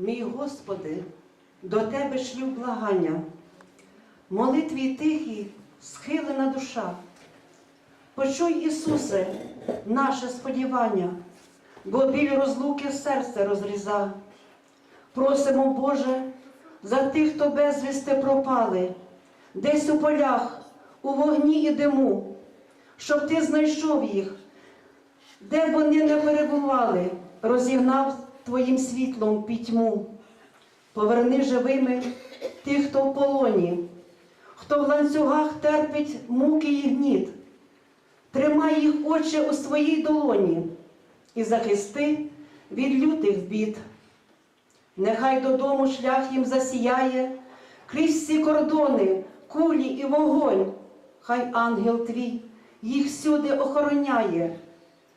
Мій Господи, до Тебе шлю благання, молитві тихі, схилена душа. Почуй, Ісусе, наше сподівання, бо біль розлуки серце розріза. Просимо, Боже, за тих, хто безвісти пропали, десь у полях, у вогні і диму, щоб Ти знайшов їх, де б вони не перебували, розігнав Твоїм світлом пітьму. Поверни живими тих, хто в полоні, хто в ланцюгах терпить муки і гніт. Тримай їх очі у своїй долоні і захисти від лютих бід. Нехай додому шлях їм засіяє, крізь всі кордони, кулі і вогонь. Хай ангел твій їх всюди охороняє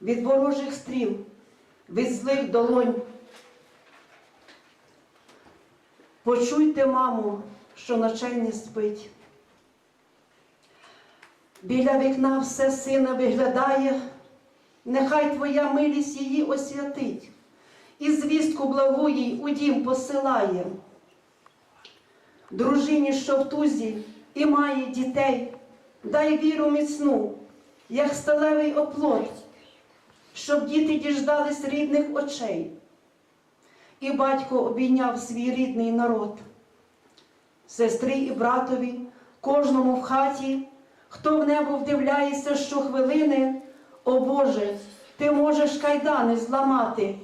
від ворожих стріл, від злих долонь. Почуйте, мамо, що ночей не спить. Біля вікна все сина виглядає, нехай твоя милість її освятить, і звістку благу їй у дім посилає. Дружині, що в тузі і має дітей, дай віру міцну, як сталевий оплот, щоб діти діждались рідних очей, і батько обійняв свій рідний народ. Сестри і братові, кожному в хаті, хто в небо вдивляється щохвилини, о Боже, ти можеш кайдани зламати,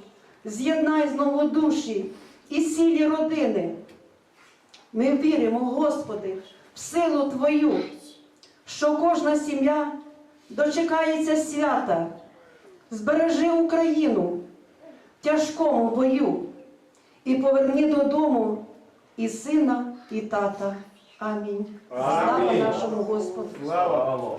з'єднай знову душі і цілі родини. Ми віримо, Господи, в силу Твою, що кожна сім'я дочекається свята, збережи Україну в тяжкому бою і поверні додому і сина, і тата. Амінь. Слава нашому Господу. Слава Богу.